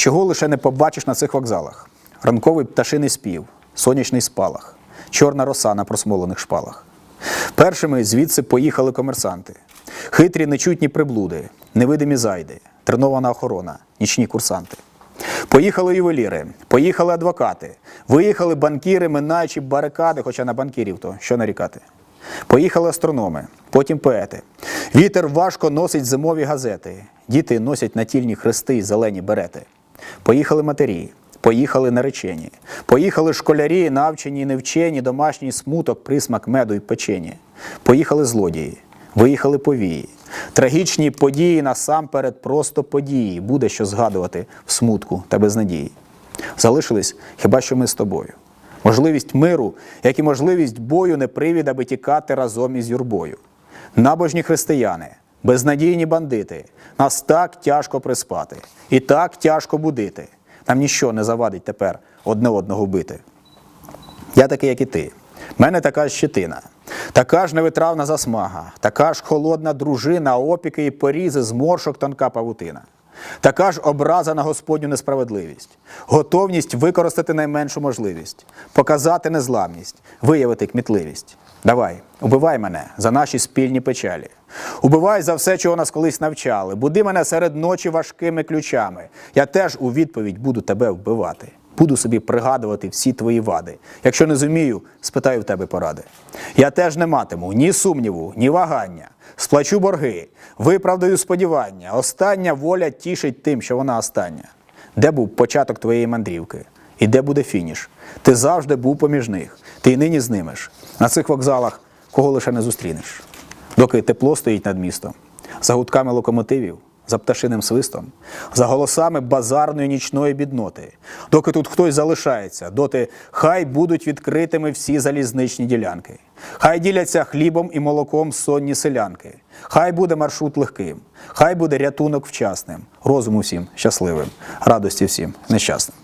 Чого лише не побачиш на цих вокзалах? Ранковий пташиний спів, сонячний спалах, чорна роса на просмолених шпалах. Першими звідси поїхали комерсанти. Хитрі нечутні приблуди, невидимі зайди, тренована охорона, нічні курсанти. Поїхали ювеліри, поїхали адвокати, виїхали банкіри, минаючи барикади, хоча на банкірів то що нарікати. Поїхали астрономи, потім поети. Вітер важко носить зимові газети. Діти носять натільні хрести й зелені берети. Поїхали матері, поїхали наречені, поїхали школярі, навчені й невчені, домашній смуток, присмак меду й печені. Поїхали злодії, виїхали повії. Трагічні події насамперед просто події, буде що згадувати в смутку та безнадії. Залишились хіба що ми з тобою. Можливість миру, як і можливість бою, не привід, аби тікати разом із юрбою. Набожні християни, безнадійні бандити, нас так тяжко приспати, і так тяжко будити. Нам ніщо не завадить тепер одне одного бити. Я такий, як і ти. В мене така ж щетина, така ж невитравна засмага, така ж холодна дружина, опіки і порізи, зморшок тонка павутина. Така ж образа на Господню несправедливість, готовність використати найменшу можливість, показати незламність, виявити кмітливість. Давай, убивай мене за наші спільні печалі. Убивай за все, чого нас колись навчали. Буди мене серед ночі важкими ключами. Я теж у відповідь буду тебе вбивати. Буду собі пригадувати всі твої вади. Якщо не зумію, спитаю в тебе поради. Я теж не матиму ні сумніву, ні вагання. Сплачу борги, виправдаю сподівання. Остання воля тішить тим, що вона остання. Де був початок твоєї мандрівки? І де буде фініш? Ти завжди був поміж них. Ти й нині з. На цих вокзалах кого лише не зустрінеш. Доки тепло стоїть над містом, за гудками локомотивів, за пташиним свистом, за голосами базарної нічної бідноти. Доки тут хтось залишається, доти хай будуть відкритими всі залізничні ділянки. Хай діляться хлібом і молоком сонні селянки. Хай буде маршрут легким, хай буде рятунок вчасним, розуму всім щасливим, радості всім нещасним.